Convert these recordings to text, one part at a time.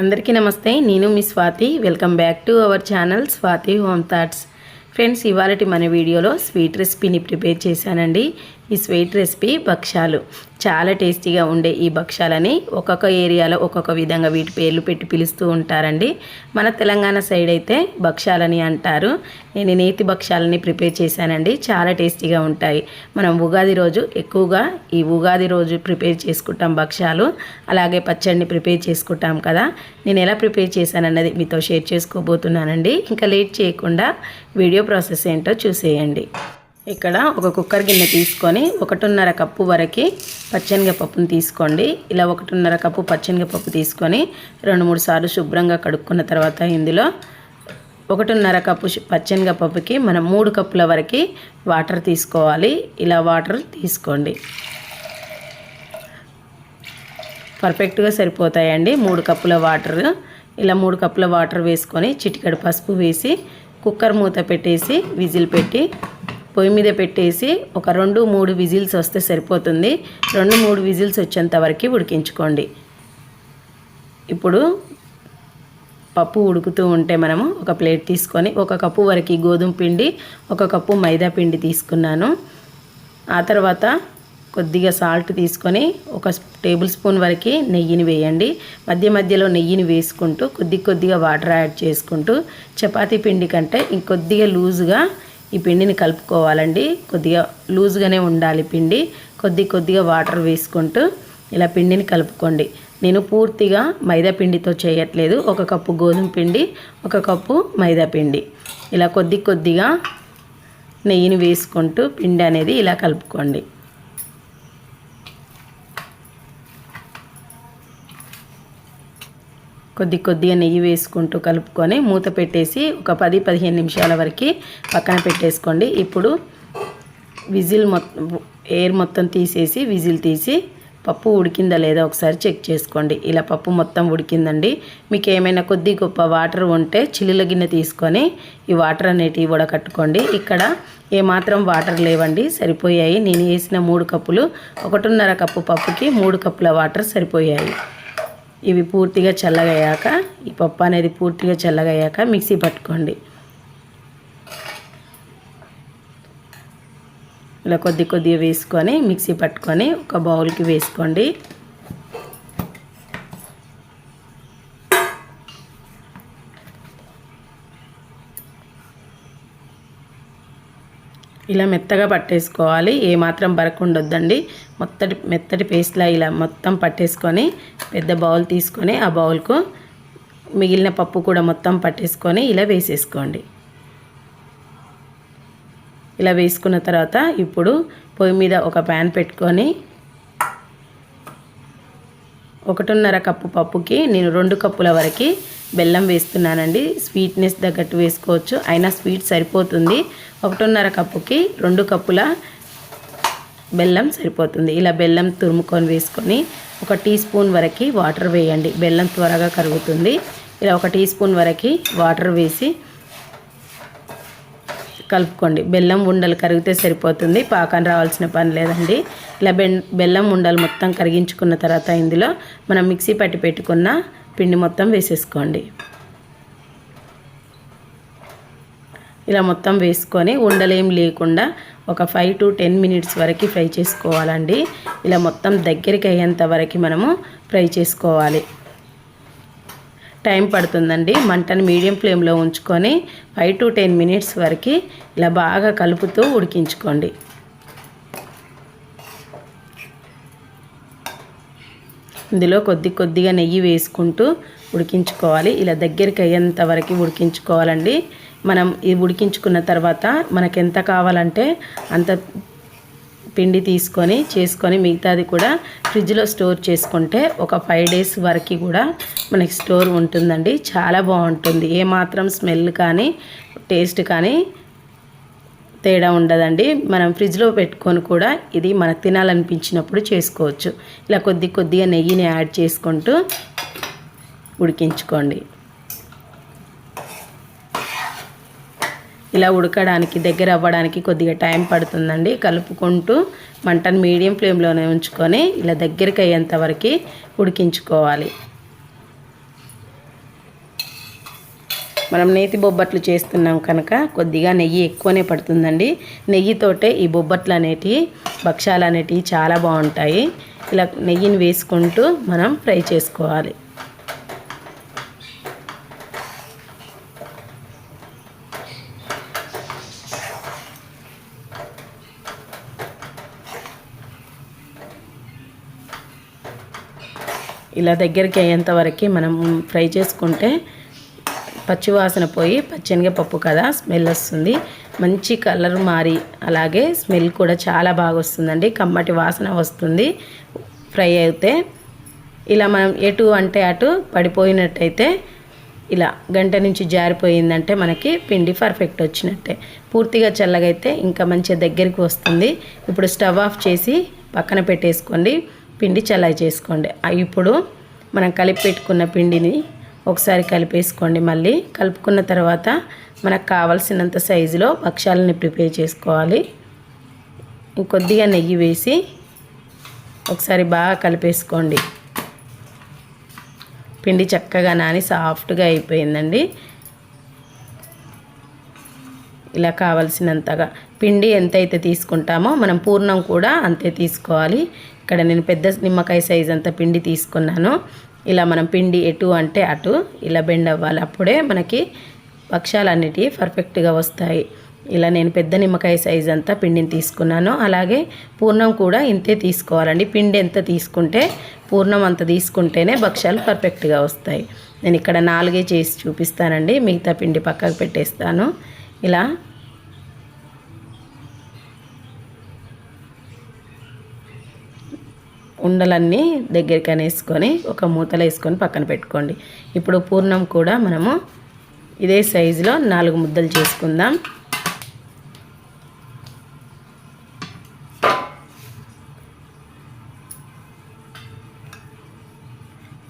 అందరికీ నమస్తే నేను మీ Swathi. Welcome back to our channel Swathi home thoughts friends ఇవాళటి మన వీడియోలో స్వీట్ రెసిపీని ప్రిపేర్ చేశానండి. ఈ స్వీట్ రెసిపీ భక్ష్యాలు. చాలా టేస్టీగా ఉండే ఈ భక్ష్యాలని ఒక్కొక్క ఏరియాలో ఒక్కొక్క విధంగా వీటి పేర్లు పెట్టి పిలుస్తూ ఉంటారండి. మన తెలంగాణ సైడ్ అయితే భక్ష్యాలని అంటారు. నేను నేతి భక్ష్యాలని ప్రిపేర్ చేశానండి. చాలా టేస్టీగా ఉంటాయి. మనం ఉగాది రోజు ఎక్కువగా ఈ ఉగాది రోజు ప్రిపేర్ చేసుకుంటాం భక్ష్యాలు. అలాగే పచ్చడిని ప్రిపేర్ చేసుకుంటాం కదా. నేను ఎలా ప్రిపేర్ చేశానన్నది మీతో షేర్ చేసుకోబోతున్నానండి. ఇంకా లేట్ చేయకుండా వీడియో ప్రాసెస్ ఏంటో చూసేయండి. ఇక్కడ ఒక కుక్కర్ గిన్నె తీసుకొని ఒకటిన్నర కప్పు వరకు పచ్చనిగపప్పును తీసుకోండి. ఇలా ఒకటిన్నర కప్పు పచ్చనిగపప్పు తీసుకొని రెండు మూడు సార్లు శుభ్రంగా కడుక్కున్న తర్వాత ఇందులో ఒకటిన్నర కప్పు పచ్చనిగపప్పుకి మనం మూడు కప్పుల వరకు వాటర్ తీసుకోవాలి. ఇలా వాటర్ తీసుకోండి. పర్ఫెక్ట్గా సరిపోతాయండి. మూడు కప్పుల వాటర్. ఇలా మూడు కప్పుల వాటర్ వేసుకొని చిటికెడు పసుపు వేసి కుక్కర్ మూత పెట్టేసి విజిల్ పెట్టి పొయ్యి మీద పెట్టేసి ఒక రెండు మూడు విజిల్స్ వస్తే సరిపోతుంది. రెండు మూడు విజిల్స్ వచ్చేంత వరకు ఉడికించుకోండి. ఇప్పుడు పప్పు ఉడుకుతూ ఉంటే మనము ఒక ప్లేట్ తీసుకొని ఒక కప్పు వరకు గోధుమ పిండి ఒక కప్పు మైదా పిండి తీసుకున్నాను. ఆ తర్వాత కొద్దిగా సాల్ట్ తీసుకొని ఒక టేబుల్ స్పూన్ వరకు నెయ్యిని వేయండి. మధ్య మధ్యలో నెయ్యిని వేసుకుంటూ కొద్ది కొద్దిగా వాటర్ యాడ్ చేసుకుంటూ చపాతీ పిండి కంటే ఇంకొద్దిగా లూజుగా ఈ పిండిని కలుపుకోవాలండి. కొద్దిగా లూజ్గానే ఉండాలి పిండి. కొద్ది కొద్దిగా వాటర్ వేసుకుంటూ ఇలా పిండిని కలుపుకోండి. నేను పూర్తిగా మైదా పిండితో చేయట్లేదు. ఒక కప్పు గోధుమ పిండి ఒక కప్పు మైదా పిండి. ఇలా కొద్ది కొద్దిగా నెయ్యిని వేసుకుంటూ పిండి అనేది ఇలా కలుపుకోండి. కొద్ది కొద్దిగా నెయ్యి వేసుకుంటూ కలుపుకొని మూత పెట్టేసి ఒక పది పదిహేను నిమిషాల వరకు పక్కన పెట్టేసుకోండి. ఇప్పుడు విజిల్ మొత్తం ఎయిర్ మొత్తం తీసేసి విజిల్ తీసి పప్పు ఉడికిందా లేదా ఒకసారి చెక్ చేసుకోండి. ఇలా పప్పు మొత్తం ఉడికిందండి. మీకు ఏమైనా కొద్ది గొప్ప వాటర్ ఉంటే చిల్లుల గిన్నె తీసుకొని ఈ వాటర్ అనేటివి వడకట్టుకోండి ఇక్కడ ఏమాత్రం వాటర్ లేవండి సరిపోయాయి. నేను వేసిన మూడు కప్పులు ఒకటిన్నర కప్పు పప్పుకి మూడు కప్పుల వాటర్ సరిపోయాయి. ఇవి పూర్తిగా చల్లగయ్యాక ఈ పప్పు అనేది పూర్తిగా చల్లగయ్యాక మిక్సీ పట్టుకోండి. ఇలా కొద్ది కొద్దిగా వేసుకొని మిక్సీ పట్టుకొని ఒక బౌల్కి వేసుకోండి. ఇలా మెత్తగా పట్టేసుకోవాలి. ఏమాత్రం బరకుండొద్దండి. మొత్తటి మెత్తటి పేస్ట్లా ఇలా మొత్తం పట్టేసుకొని పెద్ద బౌల్ తీసుకొని ఆ బౌల్కు మిగిలిన పప్పు కూడా మొత్తం పట్టేసుకొని ఇలా వేసేసుకోండి. ఇలా వేసుకున్న తర్వాత ఇప్పుడు పొయ్యి మీద ఒక ప్యాన్ పెట్టుకొని ఒకటిన్నర కప్పు పప్పుకి నేను రెండు కప్పుల వరకు బెల్లం వేస్తున్నానండి. స్వీట్నెస్ తగ్గట్టు వేసుకోవచ్చు. అయినా స్వీట్ సరిపోతుంది. ఒకటిన్నర కప్పుకి రెండు కప్పుల బెల్లం సరిపోతుంది. ఇలా బెల్లం తురుముకొని వేసుకొని ఒక టీ స్పూన్ వరకు వాటర్ వేయండి. బెల్లం త్వరగా కరుగుతుంది. ఇలా ఒక టీ స్పూన్ వరకు వాటర్ వేసి కలుపుకోండి. బెల్లం ఉండలు కరిగితే సరిపోతుంది. పాకం రావాల్సిన పని లేదండి. ఇలా బెన్ బెల్లం ఉండలు మొత్తం కరిగించుకున్న తర్వాత ఇందులో మనం మిక్సీ పట్టి పెట్టుకున్న పిండి మొత్తం వేసేసుకోండి. ఇలా మొత్తం వేసుకొని ఉండలేం లేకుండా ఒక ఫైవ్ టు టెన్ మినిట్స్ వరకు ఫ్రై చేసుకోవాలండి. ఇలా మొత్తం దగ్గరికి అయ్యేంత వరకు మనము ఫ్రై చేసుకోవాలి. టైం పడుతుందండి. మంటను మీడియం ఫ్లేమ్లో ఉంచుకొని ఫైవ్ టు టెన్ మినిట్స్ వరకు ఇలా బాగా కలుపుతూ ఉడికించుకోండి. ఇందులో కొద్ది కొద్దిగా నెయ్యి వేసుకుంటూ ఉడికించుకోవాలి. ఇలా దగ్గరికి అయ్యేంత వరకు ఉడికించుకోవాలండి. మనం ఇది ఉడికించుకున్న తర్వాత మనకు ఎంత కావాలంటే అంత పిండి తీసుకొని చేసుకొని మిగతాది కూడా ఫ్రిడ్జ్లో స్టోర్ చేసుకుంటే ఒక ఫైవ్ డేస్ వరకు కూడా మనకి స్టోర్ ఉంటుందండి. చాలా బాగుంటుంది. ఏమాత్రం స్మెల్ కానీ టేస్ట్ కానీ తేడా ఉండదండి. మనం ఫ్రిడ్జ్లో పెట్టుకొని కూడా ఇది మనకు తినాలనిపించినప్పుడు చేసుకోవచ్చు. ఇలా కొద్ది కొద్దిగా నెయ్యిని యాడ్ చేసుకుంటూ ఉడికించుకోండి. ఇలా ఉడకడానికి దగ్గర అవ్వడానికి కొద్దిగా టైం పడుతుందండి. కలుపుకుంటూ మంటను మీడియం ఫ్లేమ్లోనే ఉంచుకొని ఇలా దగ్గరికి అయ్యేంత వరకు ఉడికించుకోవాలి. మనం నేతి బొబ్బట్లు చేస్తున్నాం కనుక కొద్దిగా నెయ్యి ఎక్కువనే పడుతుందండి. నెయ్యితోటే ఈ బొబ్బట్లు అనేటివి భక్ష్యాలు అనేటివి చాలా బాగుంటాయి. ఇలా నెయ్యిని వేసుకుంటూ మనం ఫ్రై చేసుకోవాలి. ఇలా దగ్గరికి అయ్యేంత వరకు మనం ఫ్రై చేసుకుంటే పచ్చివాసన పోయి పప్పు కదా స్మెల్ వస్తుంది. మంచి కలర్ మారి అలాగే స్మెల్ కూడా చాలా బాగా వస్తుందండి కమ్మటి వాసన వస్తుంది. ఫ్రై అయితే ఇలా మనం ఎటు అంటే అటు పడిపోయినట్టయితే ఇలా గంట నుంచి జారిపోయిందంటే మనకి పిండి పర్ఫెక్ట్ వచ్చినట్టే. పూర్తిగా చల్లగైతే ఇంకా మంచిగా దగ్గరికి వస్తుంది. ఇప్పుడు స్టవ్ ఆఫ్ చేసి పక్కన పెట్టేసుకోండి. పిండి చల్లగా చేసుకోండి. ఇప్పుడు మనం కలిపి పెట్టుకున్న పిండిని ఒకసారి కలిపేసుకోండి మళ్ళీ. కలుపుకున్న తర్వాత మనకు కావలసినంత సైజులో భక్ష్యాలని ప్రిపేర్ చేసుకోవాలి. ఇంకొద్దిగా నెయ్యి వేసి ఒకసారి బాగా కలిపేసుకోండి. పిండి చక్కగా నాని సాఫ్ట్గా అయిపోయిందండి. ఇలా కావలసినంతగా పిండి ఎంతైతే తీసుకుంటామో మనం పూర్ణం కూడా అంతే తీసుకోవాలి. ఇక్కడ నేను పెద్ద నిమ్మకాయ సైజ్ అంత పిండి తీసుకున్నాను. ఇలా మనం పిండి ఎటు అంటే అటు ఇలా బెండ్ అవ్వాలి. అప్పుడే మనకి పక్షాలన్నిటివి పర్ఫెక్ట్గా వస్తాయి. ఇలా నేను పెద్ద నిమ్మకాయ సైజ్ అంతా పిండిని తీసుకున్నాను. అలాగే పూర్ణం కూడా ఇంతే తీసుకోవాలండి. పిండి ఎంత తీసుకుంటే పూర్ణం అంత తీసుకుంటేనే భక్ష్యాలు పర్ఫెక్ట్గా వస్తాయి. నేను ఇక్కడ నాలుగే చేసి చూపిస్తానండి. మిగతా పిండి పక్కకు పెట్టేస్తాను. ఇలా ఉండలన్నీ దగ్గరికి అనేసుకొని ఒక మూతలు వేసుకొని పక్కన పెట్టుకోండి. ఇప్పుడు పూర్ణం కూడా మనము ఇదే సైజులో నాలుగు ముద్దలు చేసుకుందాం.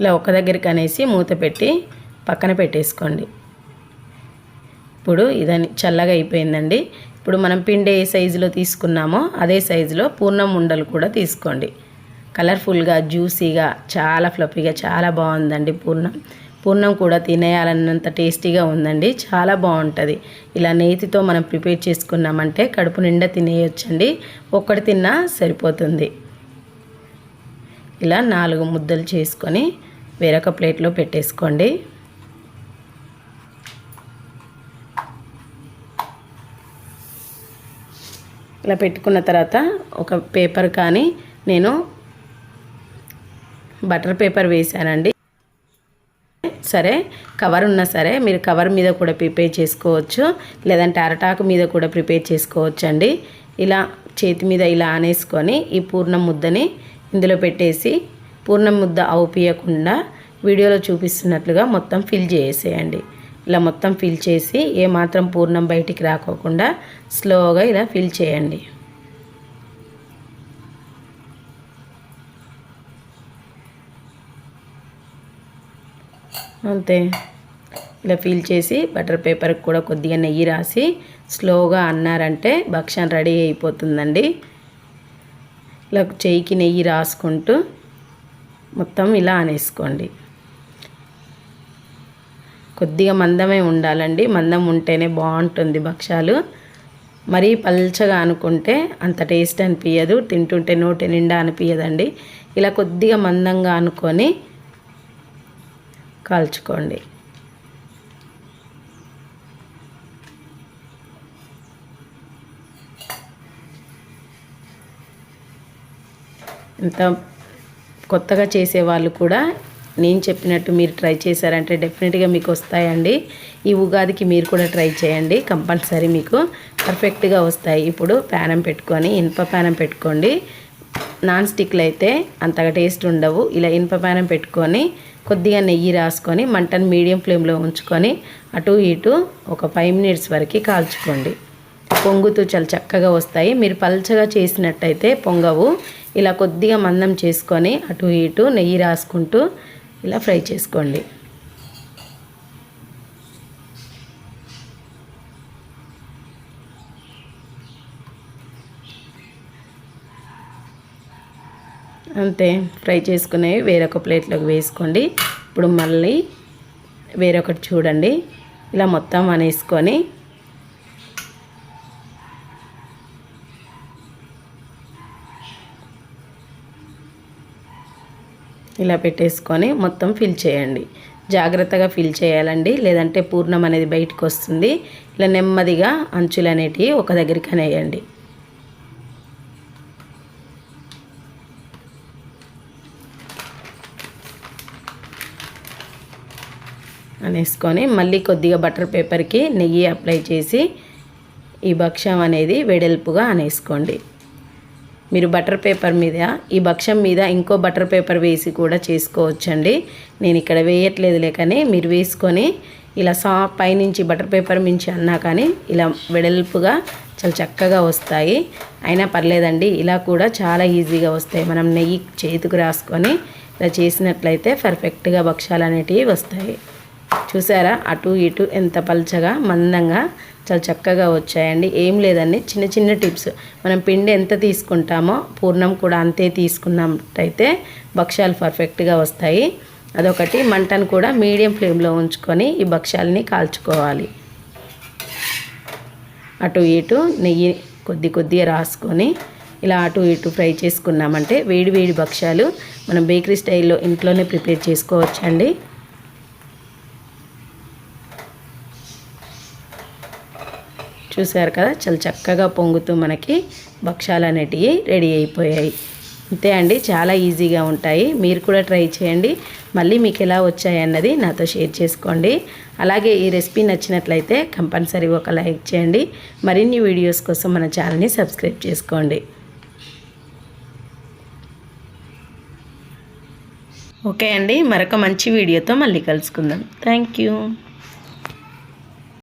ఇలా ఒక దగ్గరికి అనేసి మూత పెట్టి పక్కన పెట్టేసుకోండి. ఇప్పుడు ఇదని చల్లగా అయిపోయిందండి. ఇప్పుడు మనం పిండి ఏ సైజులో తీసుకున్నామో అదే సైజులో పూర్ణం ఉండలు కూడా తీసుకోండి. కలర్ఫుల్గా జ్యూసీగా చాలా ఫ్లఫీగా చాలా బాగుందండి పూర్ణం. పూర్ణం కూడా తినేయాలన్నంత టేస్టీగా ఉందండి. చాలా బాగుంటుంది. ఇలా నేతితో మనం ప్రిపేర్ చేసుకున్నామంటే కడుపు నిండా తినేయొచ్చండి. ఒక్కటి తిన్నా సరిపోతుంది. ఇలా నాలుగు ముద్దలు చేసుకొని వేరొక ప్లేట్లో పెట్టేసుకోండి. ఇలా పెట్టుకున్న తర్వాత ఒక పేపర్ కానీ నేను బటర్ పేపర్ వేసానండి సరే కవర్ ఉన్నా సరే మీరు కవర్ మీద కూడా ప్రిపేర్ చేసుకోవచ్చు. లేదంటే అరటాకు మీద కూడా ప్రిపేర్ చేసుకోవచ్చు అండి ఇలా చేతి మీద ఇలా ఆనేసుకొని ఈ పూర్ణం ముద్దని ఇందులో పెట్టేసి పూర్ణం ముద్ద అవుపియకుండా వీడియోలో చూపిస్తున్నట్లుగా మొత్తం ఫిల్ చేసేయండి. ఇలా మొత్తం ఫిల్ చేసి ఏమాత్రం పూర్ణం బయటికి రాకోకుండా స్లోగా ఇలా ఫిల్ చేయండి. అంతే. ఇలా ఫీల్ చేసి బటర్ పేపర్కి కూడా కొద్దిగా నెయ్యి రాసి స్లోగా అన్నారంటే భక్ష్యం రెడీ అయిపోతుందండి. ఇలా చెయ్యికి నెయ్యి రాసుకుంటూ మొత్తం ఇలా అనేసుకోండి. కొద్దిగా మందమే ఉండాలండి. మందం ఉంటేనే బాగుంటుంది భక్ష్యాలు మరీ పల్చగా అనుకుంటే అంత టేస్ట్ అనిపించదు తింటుంటే నోటి నిండా అనిపించదండి ఇలా కొద్దిగా మందంగా అనుకొని కాల్చుకోండి. ఇంత కొత్తగా చేసేవాళ్ళు కూడా నేను చెప్పినట్టు మీరు ట్రై చేశారంటే డెఫినెట్గా మీకు వస్తాయండి. ఈ ఉగాదికి మీరు కూడా ట్రై చేయండి. కంపల్సరీ మీకు పర్ఫెక్ట్గా వస్తాయి. ఇప్పుడు ప్యానం పెట్టుకొని ఇనుప ప్యానం పెట్టుకోండి. నాన్ స్టిక్లు అయితే అంతగా టేస్ట్ ఉండవు. ఇలా ఇనుప పానం పెట్టుకొని కొద్దిగా నెయ్యి రాసుకొని మంటను మీడియం ఫ్లేమ్లో ఉంచుకొని అటు ఇటు ఒక ఫైవ్ మినిట్స్ వరకు కాల్చుకోండి. పొంగుతూ చాలా చక్కగా వస్తాయి. మీరు పల్చగా చేసినట్టయితే పొంగవు. ఇలా కొద్దిగా మందం చేసుకొని అటు ఇటు నెయ్యి రాసుకుంటూ ఇలా ఫ్రై చేసుకోండి. అంతే ఫ్రై చేసుకునేవి వేరొక ప్లేట్లోకి వేసుకోండి. ఇప్పుడు మళ్ళీ వేరొకటి చూడండి. ఇలా మొత్తం అనేసుకొని ఇలా పెట్టేసుకొని మొత్తం ఫిల్ చేయండి. జాగ్రత్తగా ఫిల్ చేయాలండి. లేదంటే పూర్ణం అనేది బయటకు వస్తుంది. ఇలా నెమ్మదిగా అంచులు అనేటివి ఒక దగ్గరికి అనేయండి. అనేసుకొని మళ్ళీ కొద్దిగా బటర్ పేపర్కి నెయ్యి అప్లై చేసి ఈ భక్ష్యం అనేది వెడల్పుగా అనేసుకోండి. మీరు బటర్ పేపర్ మీద ఈ భక్ష్యం మీద ఇంకో బటర్ పేపర్ వేసి కూడా చేసుకోవచ్చండి. నేను ఇక్కడ వేయట్లేదులే కానీ మీరు వేసుకొని ఇలా సా పైనుంచి బటర్ పేపర్ మించి అన్నా కానీ ఇలా వెడల్పుగా చాలా చక్కగా వస్తాయి. అయినా పర్లేదండి ఇలా కూడా చాలా ఈజీగా వస్తాయి. మనం నెయ్యి చేతికి రాసుకొని ఇలా చేసినట్లయితే పర్ఫెక్ట్గా భక్ష్యాలు అనేటివి వస్తాయి. చూసారా? అటు ఇటు ఎంత పల్చగా మందంగా చాలా చక్కగా వచ్చాయండి. ఏం లేదండి చిన్న చిన్న టిప్స్. మనం పిండి ఎంత తీసుకుంటామో పూర్ణం కూడా అంతే తీసుకున్నట్టయితే భక్ష్యాలు పర్ఫెక్ట్గా వస్తాయి. అదొకటి. మంటను కూడా మీడియం ఫ్లేమ్లో ఉంచుకొని ఈ భక్ష్యాలని కాల్చుకోవాలి. అటు ఇటు నెయ్యి కొద్ది కొద్దిగా రాసుకొని ఇలా అటు ఇటు ఫ్రై చేసుకున్నామంటే వేడి వేడి భక్ష్యాలు మనం బేకరీ స్టైల్లో ఇంట్లోనే ప్రిపేర్ చేసుకోవచ్చండి. చూసారు కదా? చాలా చక్కగా పొంగుతూ మనకి భక్షాలు అనేటివి రెడీ అయిపోయాయి. అంతే అండి. చాలా ఈజీగా ఉంటాయి. మీరు కూడా ట్రై చేయండి. మళ్ళీ మీకు ఎలా వచ్చాయి అన్నది నాతో షేర్ చేసుకోండి. అలాగే ఈ రెసిపీ నచ్చినట్లయితే కంపల్సరీ ఒక లైక్ చేయండి. మరిన్ని వీడియోస్ కోసం మన ఛానల్ని సబ్స్క్రైబ్ చేసుకోండి. ఓకే అండి. మరొక మంచి వీడియోతో మళ్ళీ కలుసుకుందాం. Thank you.